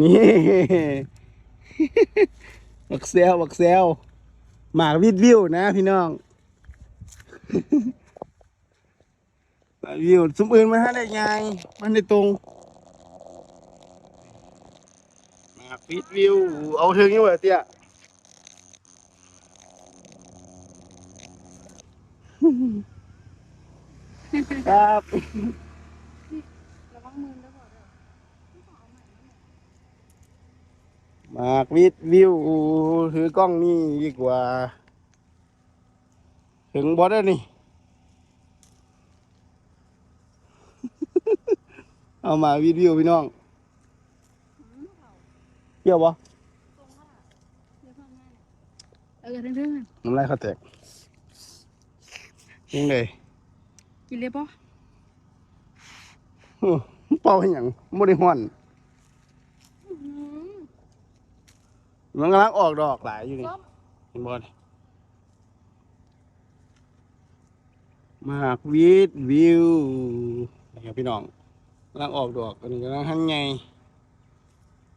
นี่บักเซลบักเซลหมากวิดวิวนะพี่น้องหมากวิวสมอื่นมันให้ได้ไงมันได้ตรงหมากวิดวิว เอาถึงนี่เว้ยเตี้ยครับระวังมือแล้วบอกเลย มากวิดวิวถือกล้องนี่ดีกว่า ถึงบอสแล้วนี่ เอามาวิดวิวพี่น้องเกี่ยวบ่ตรงว่าเดี๋ยวเพิ่มง่ายเออเรื่องน้ำลายเขาแตกยังไงกินเลยปะโอ้เป่าให้หยังไม่ได้ห้อน มันกำลังออกดอกหลายอยู่นี่ส้มเห็นบอลมากวิดวิวนี่ครับพี่น้องกำลังออกดอกอันนี้กำลังหันไง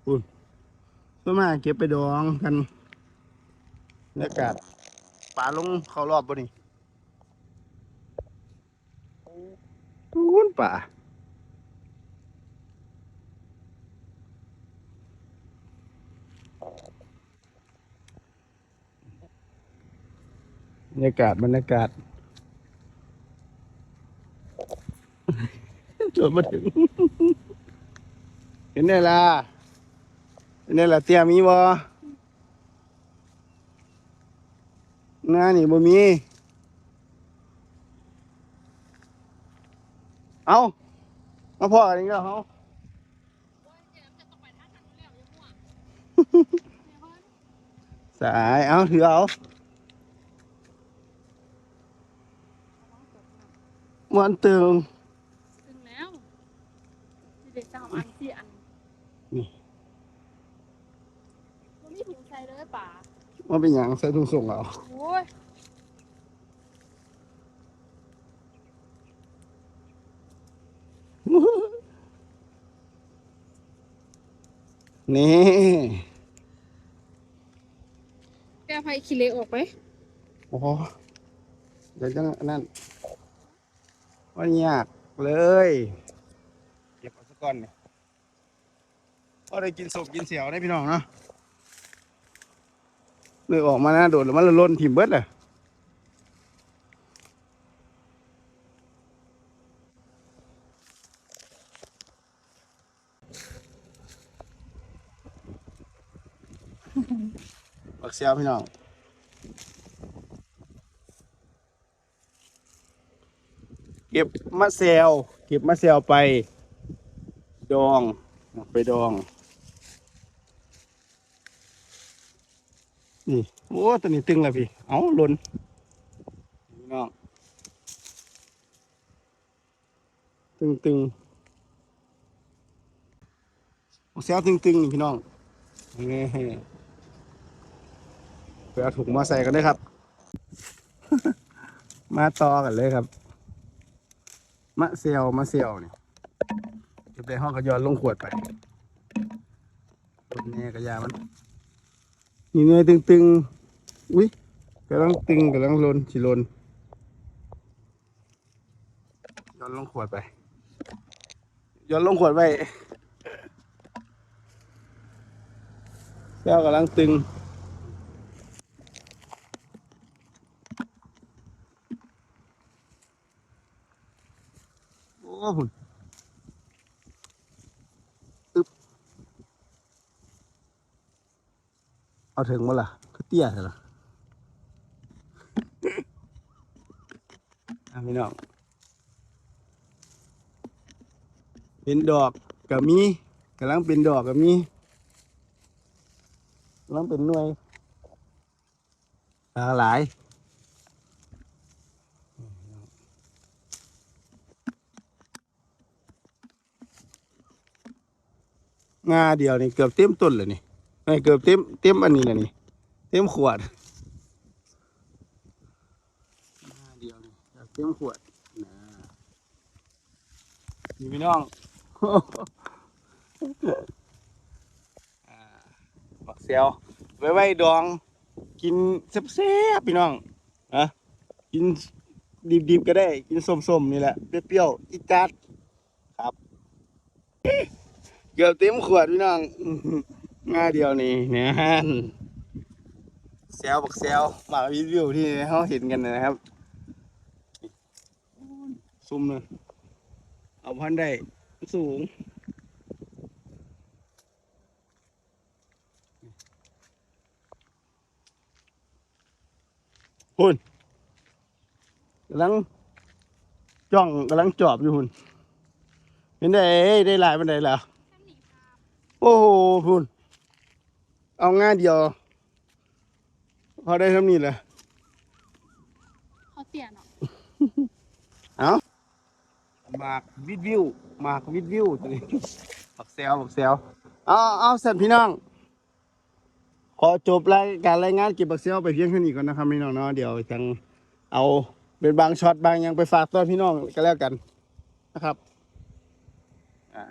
อุ่นก็มาเก็บไปดองกันบรรยากาศป่าลงเขารอบบ่นี่อุ่นป่า บรรยากาศบรรยากาศจนมาถึง เห็นได้ล่ะเห็นได้ล่ะเตี้ยมีบ่หน้านี่บ่มี เอามาพ่อกันอีกแล้วเฮาสาย เอาถือเอา มันตึงถึงแล้วเด็กสามอันสี่อันนี่มันมีถุงใส่เลยป่ามันเป็นหยังใส่ถุงส่งเอาโอ้ยนี่แกไฟขี้เละออกไปโอ้โหเดี๋ยวจะนั่น ว่ายากเลยเก็บเอาสักก้อนเนี่ยพอได้กินศพกินเสียวได้พี่น้องเนาะเลยออกมาหน้าโดดแล้วมันละล่นถิ่มเบิดเลยบักเสียวพี่น้อง เก็บมะเซลเก็บมะเซลไป ดองไปดองนี่โอ้ตัวนี้ตึงเลยพี่ เอาหล่นพี่น้องตึงตึงมะเซลตึงตึงพี่น้องนี่ไปเอาถุงมาใส่กันเลยครับ มาต่อกันเลยครับ มะเซียวมะเซียวนี่เก็บในห้องก็ย้อนลงขวดไปต้นนี้กระยามันนี่เนยตึงๆ อุ้ยกำลังตึงกำลังลนสิลนย้อนลงขวดไปย้อนลงขวดไปแก้วกำลังตึง โอ้หุ่นอึบเอาถึงมาล่ะก็เตี้ยเหรออะพี่น้องเป็นดอกกับมีกำลังเป็นดอกกับมีกำลังเป็นหน่วยหลากหลาย งาเดียวนี่เกือบเต็มต้นเลยนี่ไม่เกือบเต็มเต็มอันนี้เลยนี่ เต็มขวดงาเดียวนี่เกือบเต็มขวดนะนี่พี่น้องเซียวไว้ไว้ดอง กินแซ่บๆพี่น้องอะกินดิบๆก็ได้ กินส้มๆนี่แหละเปรี้ยวๆจิจัดครับ เกือบเต็มขวดพี่น้องง่ายเดียวนี่เนี่ยแซวบักแซวหมากรีวิวที่เขาเห็นกันนะครับซุ่มเลยเอาพันได้สูงหุ่นกำลังจ้องกำลังจอบอยู่หุ่นเห็นได้ได้ลายมันได้แล้ว โอ้โหพุ่นเอาง่ายเดียว พอได้เท่านี้แหละเขาเสียเนาะเอาหมากวิดวิวหมากวิดวิวตัวนี้บักแซวบักแซวเอาเอาเสร็จพี่น้อง ขอจบรายการรายงานเก็บบักเซลไปเพียงเท่านี้ก่อนนะครับพี่น้องเนาะเดี๋ยวจังเอาเป็นบางช็อตบางอย่างไปฝากต้อนพี่น้องก็แล้วกันนะครับ อ่า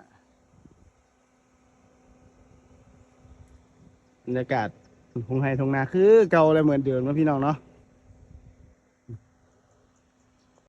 บรรยากาศทงไฮทงนาคือเก่าเลยเหมือนเดิมนะพี่น้องเนาะ